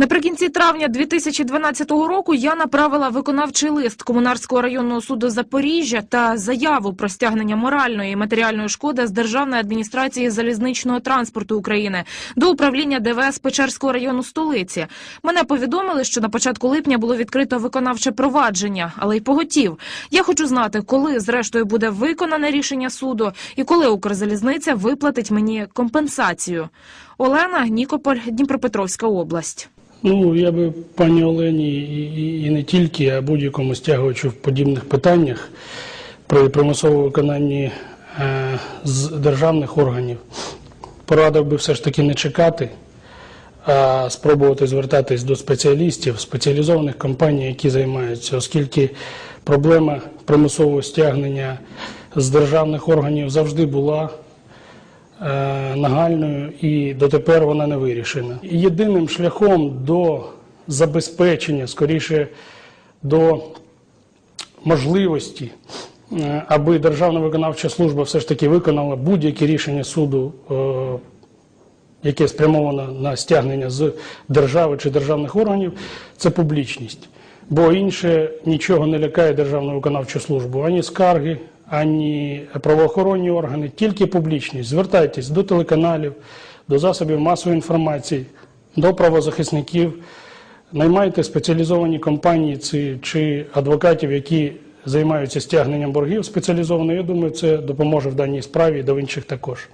Наприкінці травня 2012 року я направила виконавчий лист Комунарського районного суду Запоріжжя та заяву про стягнення моральної і матеріальної шкоди з Державної адміністрації залізничного транспорту України до управління ДВС Печерського району столиці. Мене повідомили, що на початку липня було відкрито виконавче провадження, але й поготів. Я хочу знати, коли зрештою буде виконане рішення суду і коли Укрзалізниця виплатить мені компенсацію. Олена Нікополь, Дніпропетровська область. Ну, я би пані Олені і, і, не тільки, а будь-якому стягувачу в подібних питаннях при примусовому виконанні е, з державних органів порадив би все ж таки не чекати, а спробувати звертатись до спеціалістів, спеціалізованих компаній, які займаються, оскільки проблема примусового стягнення з державних органів завжди була е, нагальною і дотепер вона не вирішена. Єдиним шляхом до забезпечення, скоріше до можливості, е, аби Державна виконавча служба все ж таки виконала будь-які рішення суду, е, яке спрямовано на стягнення з держави чи державних органів, це публічність. Бо інше нічого не лякає Державну виконавчу службу, ані скарги, ані правоохоронні органи, тільки публічність. Звертайтесь до телеканалів, до засобів масової інформації, до правозахисників, наймайте спеціалізовані компанії чи адвокатів, які займаються стягненням боргів спеціалізовано. Я думаю, це допоможе в даній справі і до інших також.